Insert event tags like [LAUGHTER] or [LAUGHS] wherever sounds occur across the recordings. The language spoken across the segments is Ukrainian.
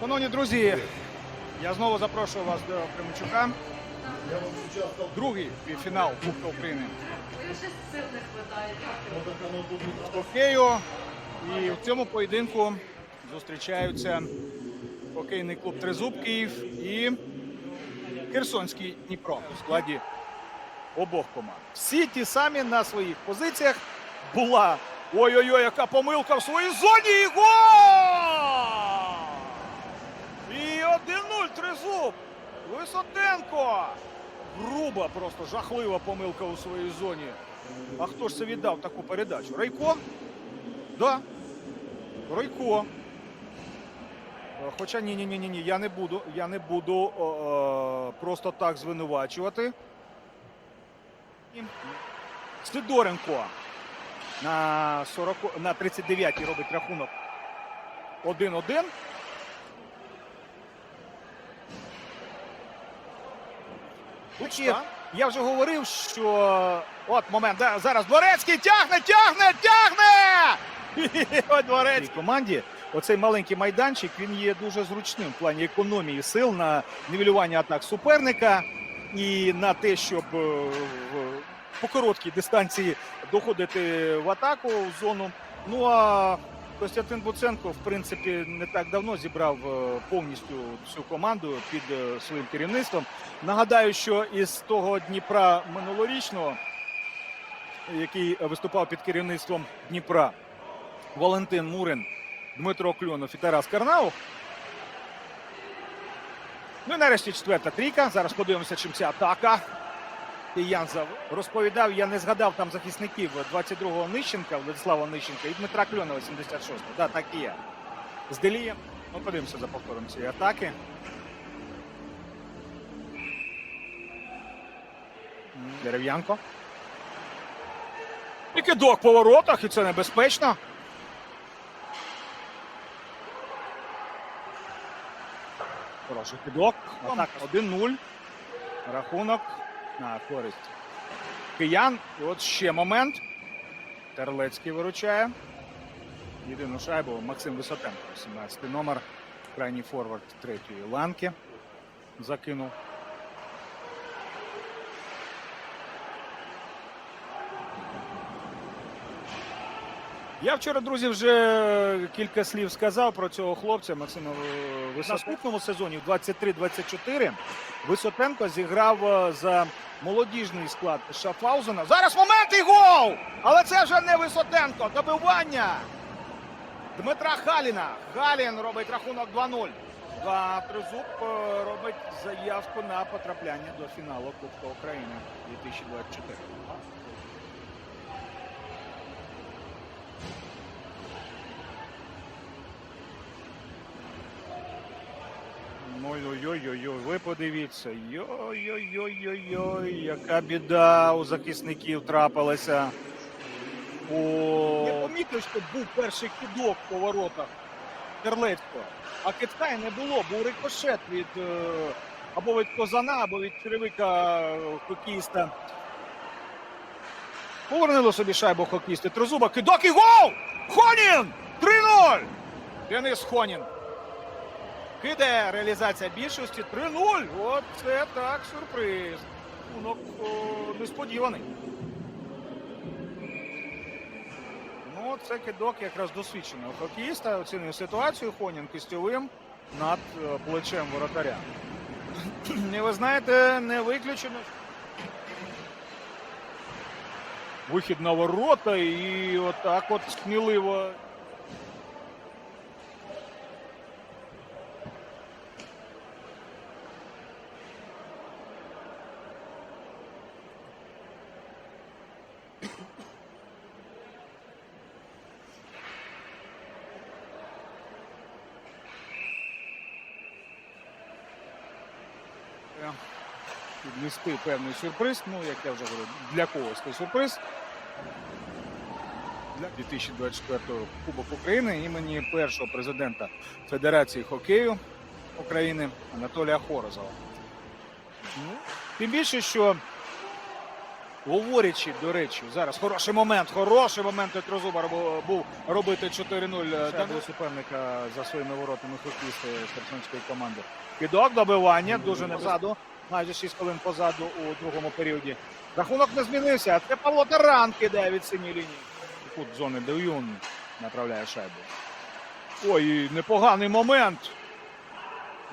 Шановні друзі, я знову запрошую вас до Кременчука. Другий півфінал Кубка України з хокею. І в цьому поєдинку зустрічаються хокейний клуб Тризуб Київ і Херсонський Дніпро у складі обох команд. Всі ті самі на своїх позиціях була. Ой-ой-ой, яка помилка в своїй зоні! І гол! І 1-0 Тризуб! Висотенко! Груба, просто жахлива помилка у своїй зоні. А хто ж це віддав таку передачу? Райко? Да. Райко. Е, Хоча ні, ні, ні, ні, я не буду, я не буду е, просто так звинувачувати. Сидоренко на 40, на 39-й робить рахунок 1-1. І я вже говорив, що от момент. да, зараз Дворецький тягне, тягне, тягне! [LAUGHS] І Дворецький. В команді оцей маленький майданчик він є дуже зручним в плані економії сил на нівелювання атак суперника і на те, щоб е, по короткій дистанції доходити в атаку в зону. Ну а Костянтин Буценко, в принципі, не так давно зібрав е, повністю всю команду під е, своїм керівництвом. Нагадаю, що із того Дніпра минулорічного, який виступав під керівництвом Дніпра, Валентин Мурин, Дмитро Кльонов і Тарас Карнаух. Ну і нарешті четверта трійка. Зараз подивимося, чим ця атака. Янзав розповідав, я не згадав там захисників 22-го Нищенка, Владислава Нищенка і Дмитра Кльонова 76-го. Да, так і є. З Делієм. Ну, подивимося за повтором цієї атаки. Дерев'янко. І кидок по воротах, і це небезпечно. Хороший кидок. Атака 1-0. Рахунок на користь киян. І от ще момент. Терлецький виручає. Єдину шайбу Максим Висотенко, 17 номер. Крайній форвард третьої ланки. Закинув. Я вчора, друзі, вже кілька слів сказав про цього хлопця Максима в наступному сезоні, в 23-24, Висотенко зіграв е, за молодіжний склад Шафаузена. Зараз момент і гол! Але це вже не Висотенко. Добивання Дмитра Халіна. Халін робить рахунок 2-0. А Тризуб робить заявку на потрапляння до фіналу Кубка України 2024. Ой-ой-ой-ой, ви подивіться. Йой-ой-ой-ой-ой, яка біда у захисників трапилася. О... Я помітив, що був перший кидок по воротах Терлецького. А китка не було, був рикошет від е, або від Козана, або від черевика е, хокеїста. Повернули собі шайбу хокеїсти. Трозуба, кидок і гол! Хонін! 3-0! Денис Хонін. Кидає реалізація більшості 3-0. От це так сюрприз. Рахунок несподіваний. Ну, це кидок якраз досвідченого хокеїста. Оцінює ситуацію Хонін кистьовим над е, плечем воротаря. [CLEARS THROAT] І ви знаєте, не виключено. Вихід на ворота і отак от сміливо піднести певний сюрприз. Ну, як я вже говорив, для когось це сюрприз. Для 2024 Кубок України імені першого президента Федерації хокею України Анатолія Хорозова. Ну, тим більше, що Говорячи, до речі, зараз хороший момент, хороший момент від Розуба був робити 4-0 до суперника за своїми воротами хокеїсти Херсонської команди. Підок добивання, дуже не позаду, майже 6 хвилин позаду у другому періоді. Рахунок не змінився. Це Павло Таран кидає від синьої лінії. Кут зони Деюн направляє шайбу. Ой, непоганий момент.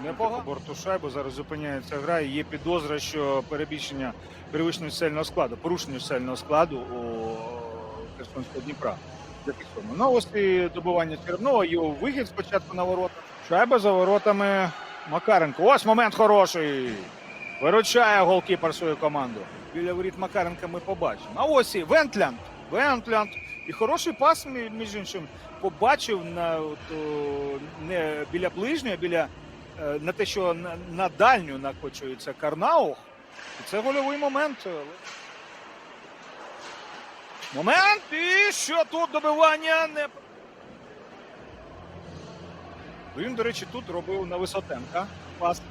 Непогано. По борту шайбу зараз зупиняється гра. і Є підозра, що перебільшення перевищення чисельного складу, порушення чисельного складу у Херсонського Дніпра. Зафіксовано. Ну ось і добивання Чернова, його вихід спочатку на ворота. Шайба за воротами Макаренко. Ось момент хороший. Виручає голкіпер свою команду. Біля воріт Макаренка ми побачимо. А ось і Вентлянд. Вентлянд. І хороший пас, між іншим, побачив на от, не біля ближнього, а біля е, на те, що на, на дальню накочується Карнаух. І це гольовий момент. Момент! І що тут добивання не. Він, до речі, тут робив на Висотенка. Пас.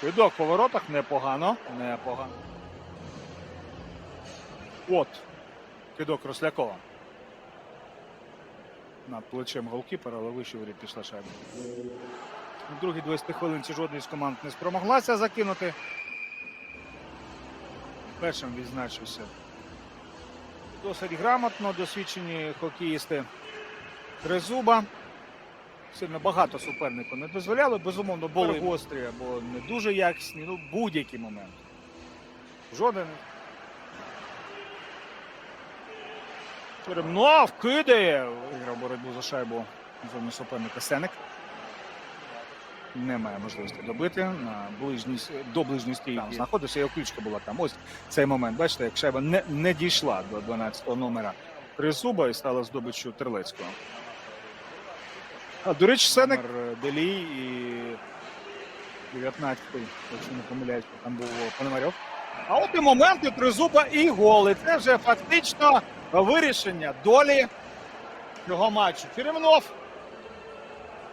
Кидок по воротах непогано. Непогано. От. Кидок Рослякова. Над плечем голкіпера, але вище воріт пішла шайба. У другій 20 хвилинці жодна з команд не спромоглася закинути. Першим відзначився. Досить грамотно, досвідчені хокеїсти Трезуба. Сильно багато супернику не дозволяли. Безумовно, були гострі або не дуже якісні. Ну, будь-який момент. Жоден. Черемнов кидає. Виграв боротьбу за шайбу в зоні суперника Сеник. Немає можливості добити на ближній до ближньої стійки. Там знаходився, його ключка була там. Ось цей момент. Бачите, як шайба не, не дійшла до 12-го номера Тризуба і стала здобиччю Терлецького. А, до речі, Сеник Делій і 19-й, якщо не помиляюсь, там був Пономарьов. А от і моменти Тризуба і голи. Це вже фактично вирішення долі цього матчу. Черемнов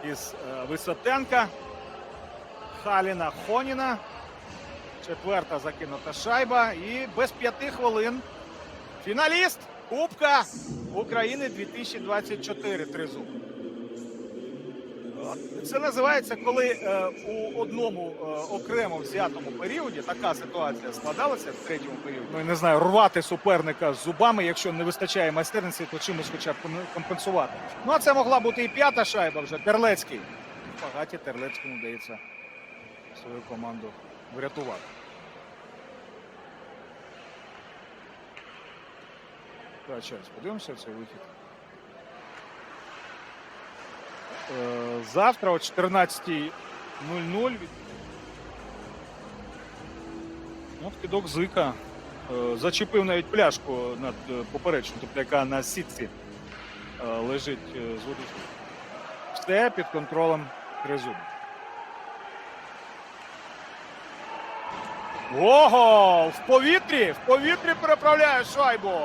із е, Висотенка, Халіна Хоніна. Четверта закинута шайба. І без п'яти хвилин фіналіст Кубка України 2024 Тризуб. Це називається, коли е, у одному е, окремо взятому періоді така ситуація складалася в третьому періоді. Ну, не знаю, рвати суперника з зубами, якщо не вистачає майстерності, то чимось хоча б компенсувати. Ну а це могла бути і п'ята шайба вже. Терлецький. Багаті Терлецькому вдається свою команду врятувати. Подивимося цей вихід. Завтра о 14.00 від- От кидок Зика. Е, Зачепив навіть пляшку над е, поперечною, тобто яка на сітці е, лежить е, з води. Все під контролем Тризуб. Ого! В повітрі! В повітрі переправляє шайбу!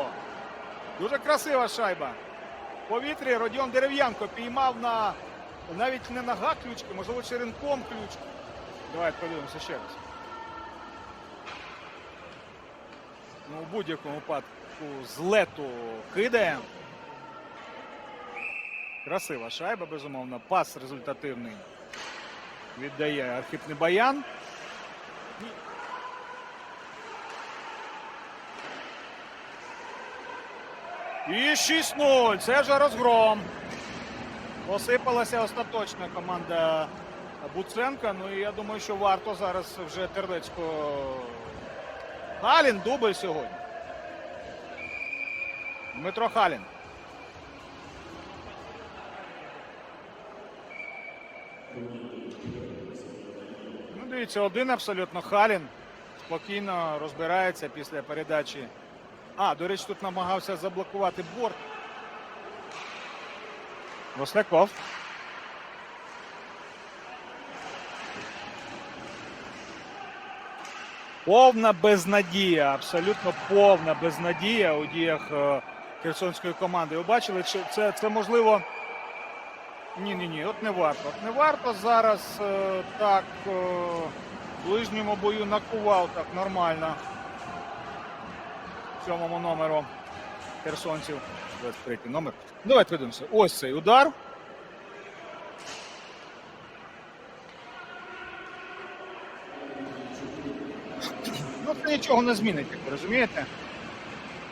Дуже красива шайба. Повітрі Родіон Дерев'янко піймав на навіть не нога ключки, можливо, черенком ключку. Давайте подивимося ще раз. Ну, у будь-якому випадку з лету кидає. Красива шайба, безумовно. Пас результативний. Віддає Архіп Небаян. І 6-0. Це вже розгром. Посипалася остаточна команда Буценка. Ну і я думаю, що варто зараз вже Терлецького. Халін дубль сьогодні. Дмитро Халін. Ну, дивіться, один абсолютно Халін. Спокійно розбирається після передачі. А, до речі, тут намагався заблокувати борт. Росляков. Повна безнадія, абсолютно повна безнадія у діях е, херсонської команди. Ви бачили, це, це можливо Ні, ні, ні, от не варто. От не варто зараз е, так е, в ближньому бою накував так нормально. Сьомому номеру херсонців. 23 номер. Давайте подивимося. Ось цей удар. Ну, це нічого не змінить, як ви розумієте?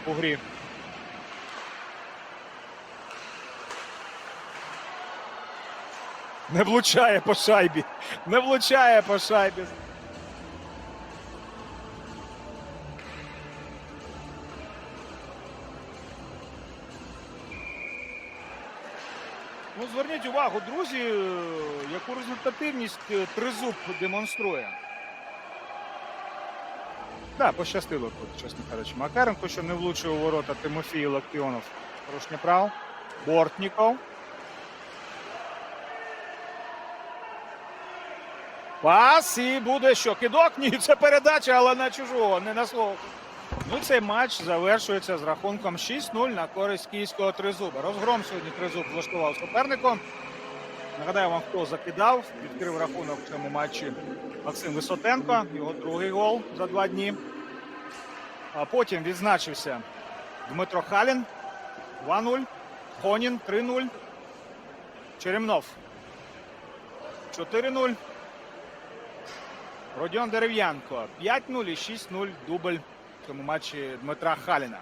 У грі. Не влучає по шайбі. Не влучає по шайбі. Ну, зверніть увагу, друзі, е, яку результативність е, тризуб демонструє. Так, пощастило чесно кажучи. Макаренко, що не влучив у ворота Тимофій Локтіонов. Порушення прав. Бортніков. Пас і буде що? Кидок? Ні, це передача, але на чужого, не на свого. Ну, цей матч завершується з рахунком 6-0 на користь київського тризуба. Розгром сьогодні тризуб влаштував супернику. Нагадаю вам, хто закидав, відкрив рахунок в цьому матчі Максим Висотенко, його другий гол за два дні. А потім відзначився Дмитро Халін 2-0, Хонін 3-0, Черемнов 4-0. Родіон Дерев'янко 5-0 і 6-0 дубль в цьому матчі Дмитра Халіна.